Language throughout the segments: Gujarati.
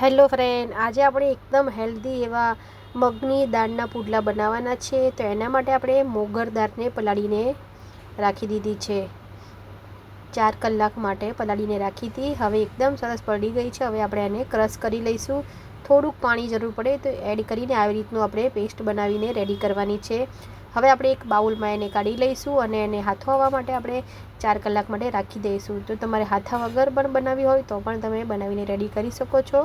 હેલો ફ્રેન્ડ, આજે આપણે એકદમ હેલ્ધી એવા મગની દાળના પુડલા બનાવવાના છે. તો એના માટે આપણે મોગર દાળને પલાળીને રાખી દીધી છે. ચાર કલાક માટે પલાળીને રાખી હતી. હવે એકદમ સરસ પડી ગઈ છે. હવે આપણે એને ક્રશ કરી લઈશું. થોડુંક પાણી જરૂર પડે તો એડ કરીને આવી રીતનું આપણે પેસ્ટ બનાવીને રેડી કરવાની છે. હવે આપણે એક બાઉલમાં એને કાઢી લઈશું અને એને હાથો આવવા માટે આપણે ચાર કલાક માટે રાખી દઈશું. તો તમારે હાથા વગર પણ બનાવી હોય તો પણ તમે બનાવીને રેડી કરી શકો છો.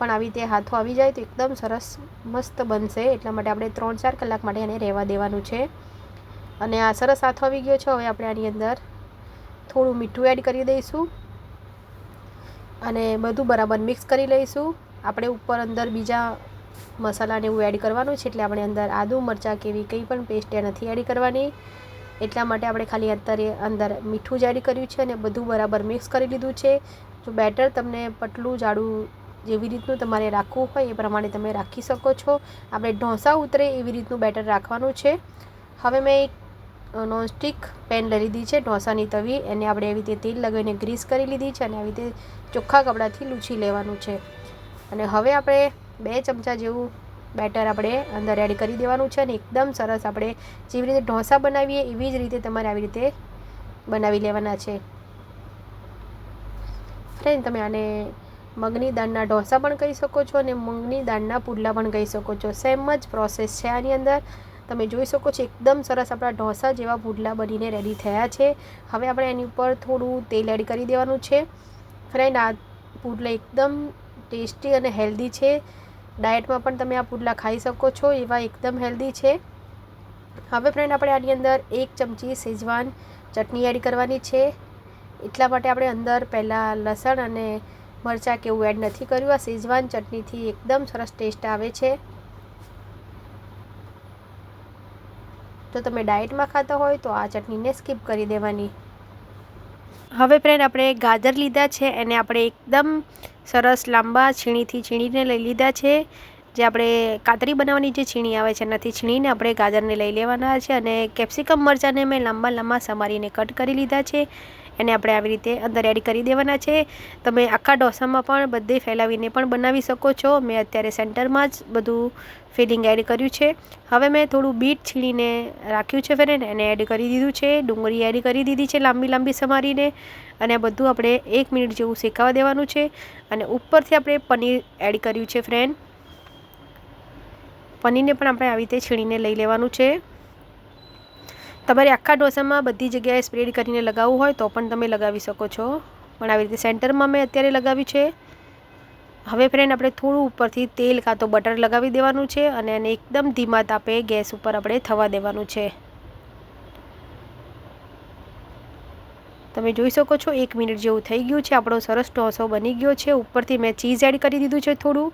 પણ આવી રીતે હાથો આવી જાય તો એકદમ સરસ મસ્ત બનશે. એટલા માટે આપણે ત્રણ ચાર કલાક માટે એને રહેવા દેવાનું છે. અને આ સરસ હાથો આવી ગયો છે. હવે આપણે આની અંદર થોડું મીઠું એડ કરી દઈશું. અને બધું બરાબર મિક્સ કરી લઈશું. આપણે ઉપર અંદર બીજા મસાલાને એવું એડ કરવાનું છે. એટલે આપણે અંદર આદુ, મરચાં કેવી કંઈ પણ પેસ્ટ નથી એડ કરવાની. એટલા માટે આપણે ખાલી અત્યારે અંદર મીઠું જ એડ કર્યું છે અને બધું બરાબર મિક્સ કરી લીધું છે. જો બેટર તમને પટલું જાડું જેવી રીતનું તમારે રાખવું હોય એ પ્રમાણે તમે રાખી શકો છો. આપણે ઢોંસા ઉતરે એવી રીતનું બેટર રાખવાનું છે. હવે મેં એક નોનસ્ટિક પેન લઈ લીધી છે ઢોંસાની તવી. એને આપણે એવી રીતે તેલ લગાવીને ગ્રીસ કરી લીધી છે અને આવી રીતે ચોખ્ખા કપડાથી લૂછી લેવાનું છે. અને હવે આપણે બે ચમચા જેવું બેટર આપણે અંદર એડ કરી દેવાનું છે અને એકદમ સરસ આપણે જેવી રીતે ઢોસા બનાવીએ એવી જ રીતે તમારે આવી રીતે બનાવી લેવાના છે. ફ્રેન્ડ, તમે આને મગની દાળના ઢોસા પણ કહી શકો છો અને મગની દાળના પુડલા પણ કહી શકો છો. સેમ જ પ્રોસેસ છે આની અંદર. તમે જોઈ શકો છો એકદમ સરસ આપણા ઢોસા જેવા પુડલા બનીને રેડી થયા છે. હવે આપણે એની ઉપર થોડું તેલ એડ કરી દેવાનું છે. ફ્રેન્ડ આ પુડલા એકદમ ટેસ્ટી અને હેલ્ધી છે. ડાયટમાં પણ તમે આ પુડલા ખાઈ શકો છો, એવા એકદમ હેલ્ધી છે. હવે ફ્રેન્ડ આપણે આની અંદર એક ચમચી સેજવાન ચટણી એડ કરવાની છે. એટલા માટે આપણે અંદર પહેલાં લસણ અને મરચાં કે એવું એડ નથી કર્યું. આ સેજવાન ચટણીથી એકદમ સરસ ટેસ્ટ આવે છે. જો તમે ડાયટમાં ખાતા હોય તો આ ચટણીને સ્કીપ કરી દેવાની. હવે ફ્રેન્ડ આપણે ગાજર લીધા છે એને આપણે એકદમ સરસ લાંબા છીણીથી છીણીને લઈ લીધા છે. જે આપણે કાતરી બનાવવાની જે છીણી આવે છે એનાથી છીણીને આપણે ગાજરને લઈ લેવાના છે અને કેપ્સિકમ મરચાંને મેં લાંબા લાંબા સમારીને કટ કરી લીધા છે. એને આપણે આવી રીતે અંદર એડ કરી દેવાના છે. તમે આખા ઢોસામાં પણ બધે ફેલાવીને પણ બનાવી શકો છો. મેં અત્યારે સેન્ટરમાં જ બધું ફિલિંગ એડ કર્યું છે. હવે મેં થોડું બીટ છીણીને રાખ્યું છે ફ્રેન્ડ એને એડ કરી દીધું છે. ડુંગળી એડ કરી દીધી છે લાંબી લાંબી સમારીને. અને આ બધું આપણે એક મિનિટ જેવું શેકાવા દેવાનું છે. અને ઉપરથી આપણે પનીર એડ કર્યું છે ફ્રેન્ડ. પનીરને પણ આપણે આવી રીતે છીણીને લઈ લેવાનું છે. તમારે આખા ઢોસામાં બધી જગ્યાએ સ્પ્રેડ કરીને લગાવવું હોય તો પણ તમે લગાવી શકો છો. પણ આવી રીતે સેન્ટરમાં મેં અત્યારે લગાવ્યું છે. હવે ફ્રેન્ડ આપણે થોડું ઉપરથી તેલ કાં તો બટર લગાવી દેવાનું છે અને એને એકદમ ધીમા તાપે ગેસ ઉપર આપણે થવા દેવાનું છે. તમે જોઈ શકો છો, એક મિનિટ જેવું થઈ ગયું છે. આપણો સરસ ઢોસો બની ગયો છે. ઉપરથી મેં ચીઝ એડ કરી દીધું છે થોડું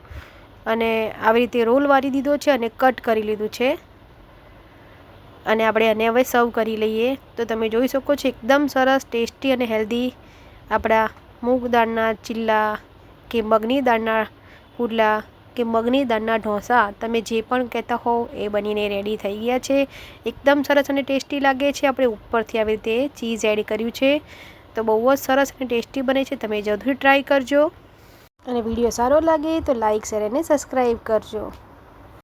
અને આવી રીતે રોલ વાળી દીધો છે અને કટ કરી લીધું છે. અને આપણે એને હવે સર્વ કરી લઈએ. તો તમે જોઈ શકો છો, એકદમ સરસ ટેસ્ટી અને હેલ્ધી આપણા મૂગ દાળના ચીલ્લા કે મગની દાળના પુડલા કે મગની દાળના ઢોસા તમે જે પણ કહેતા હોવ એ બનીને રેડી થઈ ગયા છે. એકદમ સરસ અને ટેસ્ટી લાગે છે. આપણે ઉપરથી આવી રીતે ચીઝ એડ કર્યું છે. તો બહુ જ સરસ અને ટેસ્ટી બને છે. તમે જરૂર ટ્રાય કરજો. અને વીડિયો સારો લાગે તો લાઇક શેર અને સબસ્ક્રાઈબ કરજો.